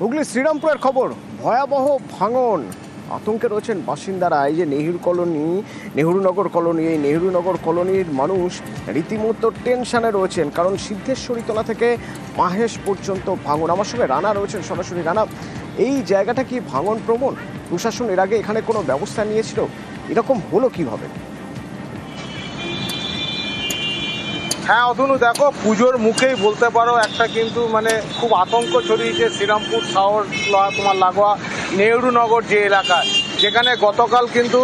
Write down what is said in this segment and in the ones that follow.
হুগলি শ্রীরামপুরের খবর, ভয়াবহ ভাঙন। আতঙ্কে রয়েছেন বাসিন্দারা। এই যে নেহেরু কলোনি নেহরুনগর কলোনি, এই নেহরুনগর কলোনির মানুষ রীতিমতো টেনশনে রয়েছেন, কারণ সিদ্ধেশ্বরীতলা থেকে মাহেশ পর্যন্ত ভাঙন। আমার সঙ্গে রানা রয়েছেন, সরাসরি রানা। এই জায়গাটা কি ভাঙন প্রবণ? প্রশাসন এর আগে এখানে কোনো ব্যবস্থা নিয়েছিল? এরকম হলো কীভাবে? হ্যাঁ অধুনু, দেখো, পুজোর মুখেই বলতে পারো, একটা কিন্তু মানে খুব আতঙ্ক ছড়িয়েছে শ্রীরামপুর শহর, তোমার লাগোয়া নেহরুনগর যে এলাকা যেখানে গতকাল কিন্তু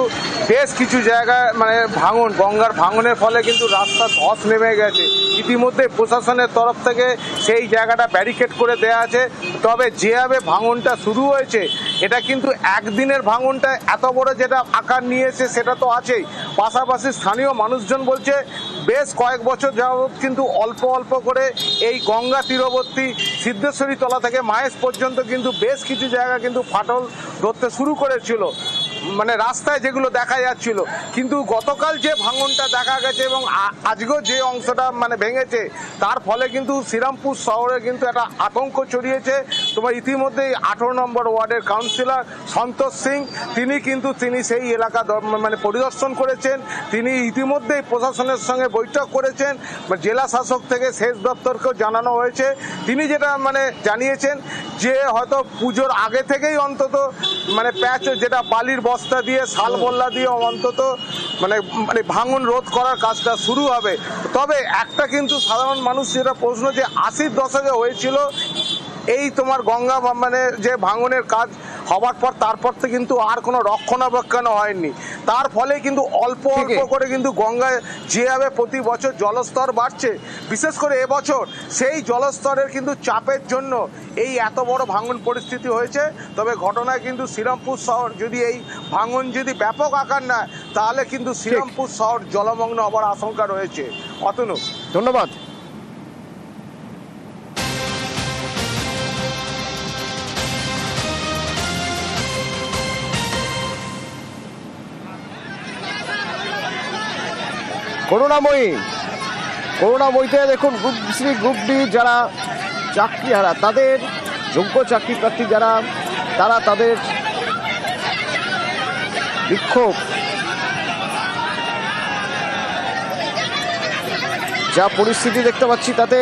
বেশ কিছু জায়গায় মানে ভাঙন, গঙ্গার ভাঙনের ফলে কিন্তু রাস্তা ধস নেমে গেছে। ইতিমধ্যে প্রশাসনের তরফ থেকে সেই জায়গাটা ব্যারিকেড করে দেয়া আছে। তবে যেভাবে ভাঙনটা শুরু হয়েছে, এটা কিন্তু একদিনের ভাঙনটা এত বড় যেটা আকার নিয়েছে সেটা তো আছেই। পাশাপাশি স্থানীয় মানুষজন বলছে, বেশ কয়েক বছর যাবৎ কিন্তু অল্প অল্প করে এই গঙ্গা তীরবর্তী সিদ্ধেশ্বরী তলা থেকে মাহেশ পর্যন্ত কিন্তু বেশ কিছু জায়গা কিন্তু ফাটল ধরতে শুরু করেছিল। মানে রাস্তায় যেগুলো দেখা যাচ্ছিল। কিন্তু গতকাল যে ভাঙনটা দেখা গেছে এবং আজকেও যে অংশটা মানে ভেঙেছে, তার ফলে কিন্তু শ্রীরামপুর শহরে কিন্তু একটা আতঙ্ক ছড়িয়েছে। তোমার ইতিমধ্যেই আঠারো নম্বর ওয়ার্ডের কাউন্সিলর সন্তোষ সিং, তিনি কিন্তু তিনি সেই এলাকা মানে পরিদর্শন করেছেন। তিনি ইতিমধ্যেই প্রশাসনের সঙ্গে বৈঠক করেছেন। জেলা শাসক থেকে সেচ দপ্তরকেও জানানো হয়েছে। তিনি যেটা মানে জানিয়েছেন যে হয়তো পুজোর আগে থেকেই অন্তত মানে প্যাচ যেটা বালির বস্তা দিয়ে শাল মোল্লা দিয়ে অন্তত মানে মানে ভাঙন রোধ করার কাজটা শুরু হবে। তবে একটা কিন্তু সাধারণ মানুষ যেটা প্রশ্ন যে আশির দশকে হয়েছিল এই তোমার গঙ্গা মানে যে ভাঙনের কাজ হবার পর তারপর থেকে কিন্তু আর কোনো রক্ষণাবেক্ষণ হয়নি। তার ফলে কিন্তু অল্প অল্প করে কিন্তু গঙ্গায় যেভাবে প্রতি বছর জলস্তর বাড়ছে বিশেষ করে এবছর সেই জলস্তরের কিন্তু চাপের জন্য এই এত বড় ভাঙন পরিস্থিতি হয়েছে। তবে ঘটনায় কিন্তু শ্রীরামপুর শহর যদি এই ভাঙন যদি ব্যাপক আকার নেয় তাহলে কিন্তু শ্রীরামপুর শহর জলমগ্ন হবার আশঙ্কা রয়েছে। অতনু। ধন্যবাদ। করুণাময়ী। করুণাময়ীতে দেখুন গ্রুপ শ্রী গ্রুপ ডি যারা চাকরি হারা তাদের যোগ্য চাকরি প্রার্থী যারা, তারা তাদের বিক্ষোভ। যা পরিস্থিতি দেখতে পাচ্ছি তাতে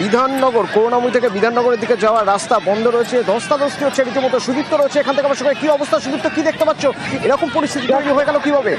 বিধাননগর, করুণাময়ী থেকে বিধাননগরের দিকে যাওয়ার রাস্তা বন্ধ রয়েছে। ধস্তা ধস্তাধস্তি হচ্ছে রীতিমতো সুদীপ্ত রয়েছে। এখান থেকে আমার সঙ্গে কি অবস্থা? সুদীপ্ত কি দেখতে পাচ্ছ? এরকম পরিস্থিতি তৈরি হয়ে গেল কীভাবে?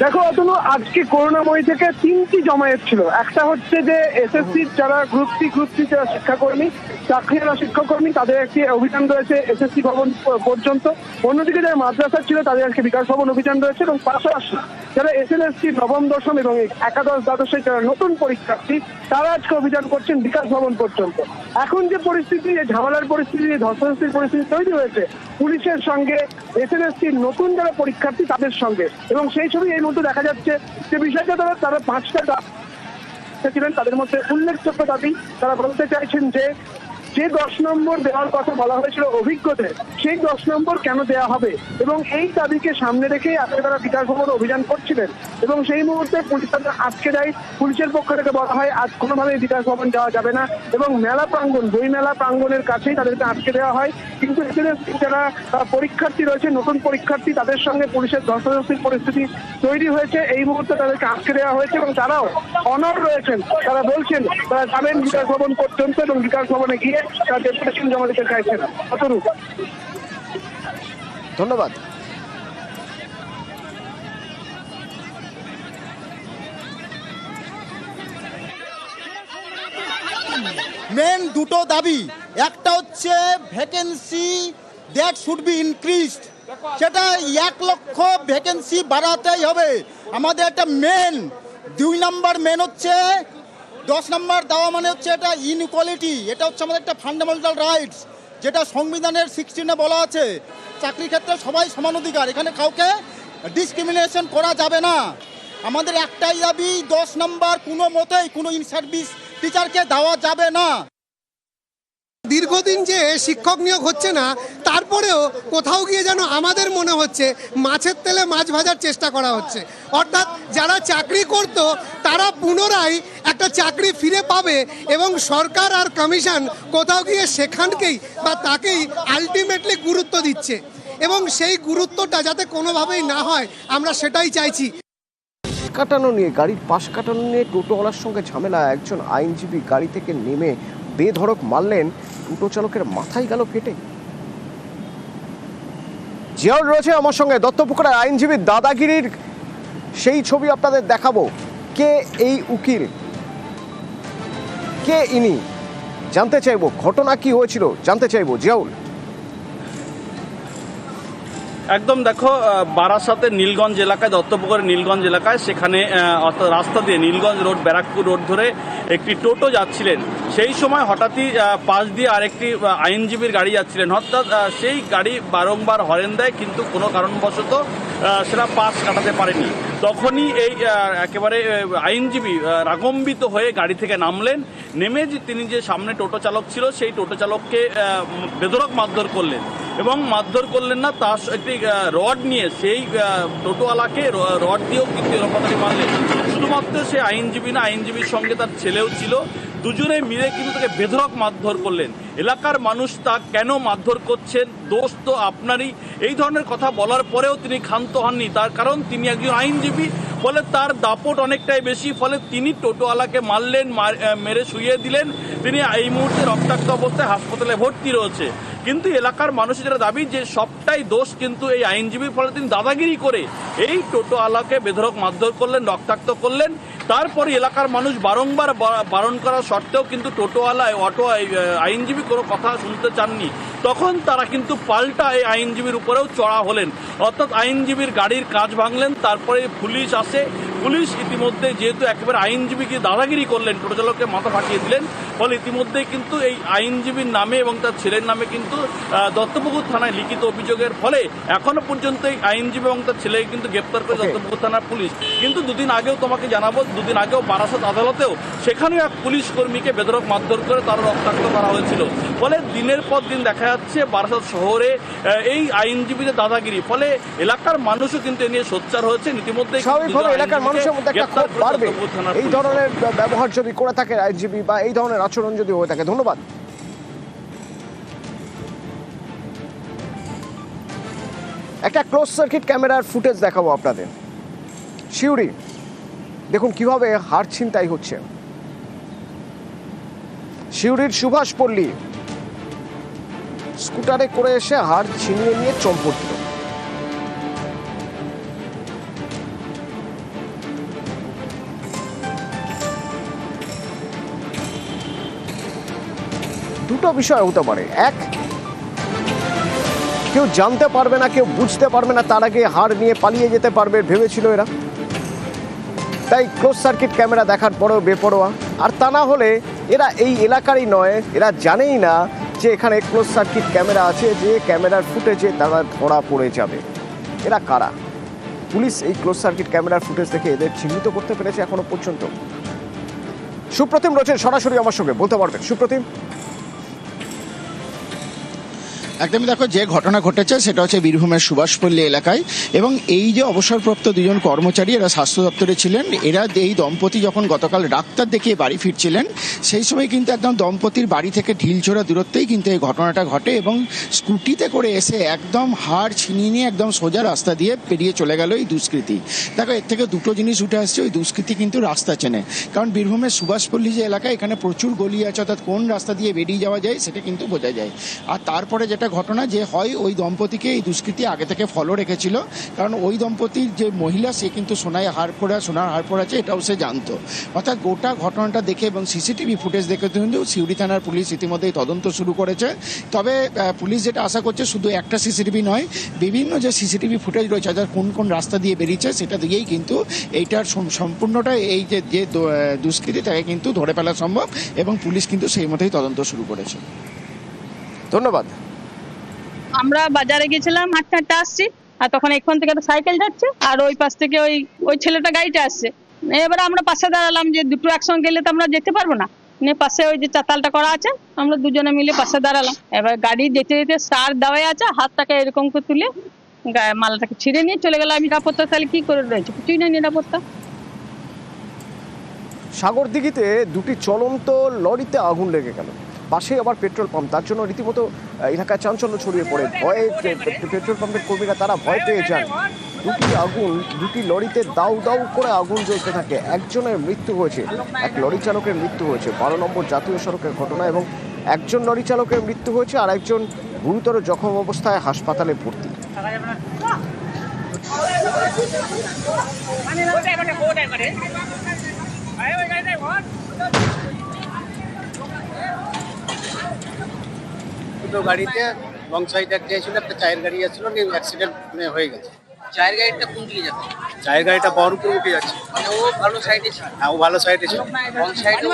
দেখো অতনু, আজকে করুণাময়ী থেকে তিনটি জমায়েত ছিল। একটা হচ্ছে যে এসএসসির যারা গ্রুপ সি গ্রুপ সি যারা শিক্ষাকর্মী চাকরিহারা শিক্ষাকর্মী, তাদের একটি অভিযান রয়েছে, এসএসসি ভবন পর্যন্ত। অন্যদিকে যারা মাদ্রাসা ছিল, তাদের আজকে বিকাশ ভবন অভিযান রয়েছে এবং পাশাপাশি যারা এসএলএসসি নবম দশম এবং একাদশ দ্বাদশে যারা নতুন পরীক্ষার্থী, তারা আজকে অভিযান করছেন বিকাশ ভবন পর্যন্ত। এখন যে পরিস্থিতি যে ঝামেলার পরিস্থিতি ধস্তাধস্তির পরিস্থিতি তৈরি হয়েছে, পুলিশের সঙ্গে এসএলএসসির নতুন যারা পরীক্ষার্থী, তাদের সঙ্গে। এবং সেই ছবি এই মুহূর্তে দেখা যাচ্ছে যে বিষয়টা তারা তারা পাঁচটা ছিলেন, তাদের মধ্যে উল্লেখযোগ্য দাবি তারা বলতে চাইছেন যে যে দশ নম্বর দেওয়ার কথা বলা হয়েছিল অভিজ্ঞদের, সেই দশ নম্বর কেন দেওয়া হবে? এবং এই দাবিকে সামনে রেখেই আজকে তারা বিকাশ ভবন অভিযান করছিলেন। এবং সেই মুহূর্তে পুলিশ তাদের আটকে দেয়। পুলিশের পক্ষ থেকে বলা হয়, আজ কোনোভাবেই বিকাশ ভবন যাওয়া যাবে না। এবং মেলা প্রাঙ্গণ, বই মেলা প্রাঙ্গণের কাছেই তাদেরকে আটকে দেওয়া হয়। কিন্তু এখানে যারা পরীক্ষার্থী রয়েছে, নতুন পরীক্ষার্থী, তাদের সঙ্গে পুলিশের ধস্তাধস্তির পরিস্থিতি তৈরি হয়েছে। এই মুহূর্তে তাদেরকে আটকে দেওয়া হয়েছে এবং তারাও অনর রয়েছেন। তারা বলছেন, তারা যাবেন বিকাশ ভবন পর্যন্ত এবং বিকাশ ভবনে গিয়ে তারা ডেপুটেশন জমা দিতে চাইছেন অতরূপ। ধন্যবাদ। মেন দুটো দাবি। একটা হচ্ছে vacancy that should be increased সেটা এক লক্ষ ভ্যাকেন্সি বাড়াতেই হবে। আমাদের একটা মেন দুই নাম্বার মেন হচ্ছে দশ নম্বর দেওয়া মানে হচ্ছে এটা ইনকোয়ালিটি এটা হচ্ছে আমাদের একটা ফান্ডামেন্টাল রাইটস যেটা সংবিধানের সিক্সটিনে বলা আছে চাকরি ক্ষেত্রে সবাই সমান অধিকার, এখানে কাউকে ডিসক্রিমিনেশন করা যাবে না। আমাদের একটাই দাবি, দশ নম্বর কোনো মতেই কোনো ইন সার্ভিস টিচারকে দেওয়া যাবে না। দীর্ঘদিন যে শিক্ষক নিয়োগ হচ্ছে না, তারপরেও কোথাও গিয়ে যেন আমাদের মনে হচ্ছে মাছের তেলে মাছ ভাজার চেষ্টা করা হচ্ছে। অর্থাৎ যারা চাকরি করত, তারা পুনরায় একটা চাকরি ফিরে পাবে এবং সরকার আর কমিশন কোথাও গিয়ে সেখানকেই বা তাকেই আলটিমেটলি গুরুত্ব দিচ্ছে। এবং সেই গুরুত্বটা যাতে কোনোভাবেই না হয়, আমরা সেটাই চাইছি। কাটানো নিয়ে, গাড়ির পাশ কাটানো নিয়ে টোটোওয়ালার সঙ্গে ঝামেলা একজন আইনজীবী গাড়ি থেকে নেমে বেধড়ক মারলেন টোটো চালকের মাথায় গেল কেটে। জিয়াউল রয়েছে আমার সঙ্গে। দত্তপুকুরের আইনজীবী দাদাগিরির সেই ছবি আপনাদের দেখাবো। কে এই উকিল? কে ইনি? জানতে চাইব। ঘটনা কি হয়েছিল? জানতে চাইব। জিয়াউল। একদম দেখো বারাসাতে বারাসাতের নীলগঞ্জ এলাকায়, দত্তপুকুরের নীলগঞ্জ এলাকায়, সেখানে অর্থাৎ রাস্তা দিয়ে নীলগঞ্জ রোড, ব্যারাকপুর রোড ধরে একটি টোটো যাচ্ছিলেন। সেই সময় হঠাৎই পাশ দিয়ে আরেকটি আইনজীবীর গাড়ি যাচ্ছিলেন। অর্থাৎ সেই গাড়ি বারংবার হরেন দেয়, কিন্তু কোনো কারণবশত সেটা পাশ কাটাতে পারেনি। তখনই এই একেবারে আইনজীবী রাগম্বিত হয়ে গাড়ি থেকে নামলেন। নেমে যে তিনি যে সামনে টোটো চালক ছিল, সেই টোটো চালককে বেদরক মারধর করলেন। এবং মারধর করলেন না, তার একটি রড নিয়ে সেই টোটোওয়ালাকে রড দিয়েও কিন্তু এরকমভাবে মারলেন। শুধুমাত্র সে আইনজীবী না, আইনজীবীর সঙ্গে তার ছেলেও ছিল। দুজনে মিলে কিন্তু তাকে বেধরক মারধর করলেন। এলাকার মানুষ তা কেন মারধর করছেন? দোষ তো আপনারই। এই ধরনের কথা বলার পরেও তিনি ক্ষান্ত হননি। তার কারণ, তিনি একজন আইনজীবী, ফলে তার দাপট অনেকটাই বেশি, ফলে তিনি টোটোওয়ালাকে মারলেন, মার- শুয়ে দিলেন। তিনি এই মুহূর্তে রক্তাক্ত অবস্থায় হাসপাতালে ভর্তি রয়েছে। কিন্তু এলাকার মানুষের যারা দাবি যে সবটাই দোষ কিন্তু এই আইনজীবীর ফলে তিনি দাদাগিরি করে এই টোটোওয়ালাকে বেধরক মারধর করলেন, রক্তাক্ত করলেন। তারপরে এলাকার মানুষ বারংবার বারণ করা সত্ত্বেও কিন্তু টোটোওয়ালা অটো আইনজীবী কোনো কথা শুনতে চাননি। তখন তারা কিন্তু পাল্টা এই আইনজীবীর উপরেও চড়া হলেন। অর্থাৎ আইনজীবীর গাড়ির কাজ ভাঙলেন, তারপরে পুলিশ আসে পুলিশ ইতিমধ্যে যেহেতু একেবারে আইনজীবীকে দাদাগিরি করলেন টোটো চালককে মাথা ফাটিয়ে দিলেন ফলে ইতিমধ্যেই কিন্তু এই আইনজীবীর নামে এবং তার ছেলের নামে কিন্তু দত্তপুকুর থানায় লিখিত অভিযোগের ফলে এখনও পর্যন্ত এই আইনজীবী এবং তার ছেলেকে কিন্তু গ্রেপ্তার করে দত্তপুকুর থানার পুলিশ। কিন্তু দুদিন আগেও তোমাকে জানাব দুদিন আগেও বারাসত আদালতেও সেখানেও এক পুলিশ কর্মীকে বেদরক মারধর করে তার রক্তাক্ত করা হয়েছিল। ফলে দিনের পর দিন দেখা যাচ্ছে বারাসত শহরে এই আইনজীবীদের দাদাগিরি। ফলে এলাকার মানুষও কিন্তু এ নিয়ে সোচ্চার হয়েছে ইতিমধ্যে এলাকার মানুষের মধ্যে একটা ক্ষোভ বাড়বে। এই ধরনের ব্যবহার যদি করে থাকে আইনজীবী বা এই ধরনের আচরণ যদি হয়ে থাকে ধন্যবাদ। একটা ক্লোজ সার্কিট ক্যামেরার ফুটেজ দেখাবো আপনাদের। শিউরি দেখুন কীভাবে হার ছিনতাই হচ্ছে। শিউরির সুভাষ পল্লী স্কুটারে করে এসে হার ছিনিয়ে নিয়ে চম্পট দিল। দুটো বিষয় হতে পারে। এক, কেউ জানতে পারবে না, কেউ বুঝতে পারবে না, তার আগে হাড় নিয়ে পালিয়ে যেতে পারবে ভেবেছিল এরা। তাই ক্লোজ সার্কিট ক্যামেরা দেখার পরেও বেপরোয়া। আর তা না হলে এরা এই এলাকারই নয়, এরা জানেই না যে এখানে ক্লোজ সার্কিট ক্যামেরা আছে, যে ক্যামেরার ফুটেজে তারা ধরা পড়ে যাবে। এরা কারা? পুলিশ এই ক্লোজ সার্কিট ক্যামেরার ফুটেজ দেখে এদের চিহ্নিত করতে পেরেছে এখনও পর্যন্ত। সুপ্রতিম রয়েছেন সরাসরি আমার সঙ্গে, বলতে পারবেন? সুপ্রতিম? একদমই দেখো, যে ঘটনা ঘটেছে সেটা হচ্ছে বীরভূমের সুভাষপল্লী এলাকায়। এবং এই যে অবসরপ্রাপ্ত দুজন কর্মচারী, এরা স্বাস্থ্য দপ্তরে ছিলেন, এরা এই দম্পতি যখন গতকাল ডাক্তার দেখিয়ে বাড়ি ফিরছিলেন, সেই সময় কিন্তু একদম দম্পতির বাড়ি থেকে ঢিলছোড়া দূরত্বেই কিন্তু এই ঘটনাটা ঘটে এবং স্কুটিতে করে এসে একদম হাড় ছিনিয়ে নিয়ে একদম সোজা রাস্তা দিয়ে পেরিয়ে চলে গেল এই দুষ্কৃতী। দেখো, এর থেকে দুটো জিনিস উঠে আসছে, ওই দুষ্কৃতী কিন্তু রাস্তা চেনে। কারণ বীরভূমের সুভাষপল্লী যে এলাকা এখানে প্রচুর গলি আছে, অর্থাৎ কোন রাস্তা দিয়ে বেরিয়ে যাওয়া যায় সেটা কিন্তু বোঝা যায়। আর তারপরে যেটা ঘটনা যে হয়, ওই দম্পতিকে এই দুষ্কৃতী আগে থেকে ফলো রেখেছিল। কারণ ওই দম্পতির যে মহিলা, সে কিন্তু সোনায় হার পরা, সোনার হার পড়াছে এটাও সে জানতো। অর্থাৎ গোটা ঘটনাটা দেখে এবং সিসিটিভি ফুটেজ দেখে কিন্তু সিউড়ি থানার পুলিশ ইতিমধ্যেই তদন্ত শুরু করেছে। তবে পুলিশ যেটা আশা করছে, শুধু একটা সিসিটিভি নয়, বিভিন্ন যে সিসিটিভি ফুটেজ রয়েছে অর্থাৎ কোন কোন রাস্তা দিয়ে বেরিয়েছে, সেটা দিয়েই কিন্তু এইটার সম- সম্পূর্ণটা এই যে যে দুষ্কৃতী, তাকে কিন্তু ধরে ফেলা সম্ভব এবং পুলিশ কিন্তু সেই মতোই তদন্ত শুরু করেছে। ধন্যবাদ। আমরা বাজারে গেছিলাম, হাঁটতে হাঁটতে আসছি, আর তখন এখান থেকে একটা সাইকেল যাচ্ছে, আর ওই পাশ থেকে ওই ওই ছেলেটা গাড়িতে আসছে। এবারে আমরা পাশে দাঁড়ালাম যে দুটো একসঙ্গে গেলে তো আমরা যেতে পারব না। নিয়ে পাশে ওই যে চাতালটা করা আছে, আমরা দুজনে মিলে পাশে দাঁড়ালাম। এবার গাড়ি যেতে যেতে সার দেওয়াই আছে, হাতটাকে এরকম করে তুলে মালাটাকে ছিঁড়ে নিয়ে চলে গেলাম আমি নিরাপত্তা, তাহলে কি করে রয়েছে? কিছুই না নিরাপত্তা। সাগরদিঘিতে দুটি চলন্ত লরিতে আগুন লেগে গেল। পাশে আবার পেট্রোল পাম্প। তার জন্য রীতিমতো এলাকায় চাঞ্চল্য ছড়িয়ে পড়ে। ভয়ে পেট্রোল পাম্পের কর্মীরা তারা ভয় পেয়ে যান। দুটি আগুন, দুটি লরিতে দাউ দাউ করে আগুন জ্বলতে থাকে। একজনের মৃত্যু হয়েছে। এক লরি চালকের মৃত্যু হয়েছে। বারো নম্বর জাতীয় সড়কের ঘটনা এবং একজন লরি চালকের মৃত্যু হয়েছে, আর একজন গুরুতর জখম অবস্থায় হাসপাতালে ভর্তি। দুটো গাড়িতে লং সাইড একটা ছিল একটা চায়ের গাড়ি যাচ্ছিল অ্যাক্সিডেন্ট হয়ে গেছে। চায়ের গাড়িটা কোন দিকে যাচ্ছে? চায়ের গাড়িটা বহরমপুর উঠে যাচ্ছে। মানে ও ভালো সাইডে ছিল? হ্যাঁ ও ভালো সাইডে ছিল। রং সাইডে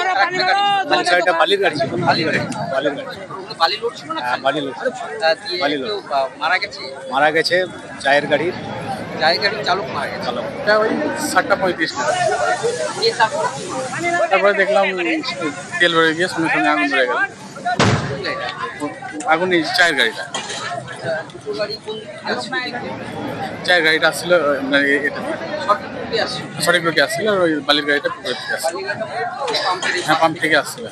লং সাইডটা বালির গাড়ি ছিল বালির গাড়ি বালির গাড়ি বালি লোড ছিল না? হ্যাঁ বালি লোড। বালি মারা গেছে? মারা গেছে চায়ের গাড়ির চায়ের গাড়ির চালক মারা গেছে। চালক। ওটা ওই সাতটা পঁয়ত্রিশ তারপরে দেখলাম তেল ভরে গিয়ে সঙ্গে সঙ্গে আগুন ধরে গেল? আগুন এই চায়ের গাড়িটা? চায়ের গাড়িটা আসছিল মানে সঠিক লোকে আসছিল আর ওই বালির গাড়িটা হ্যাঁ পাম্প থেকে আসছিল।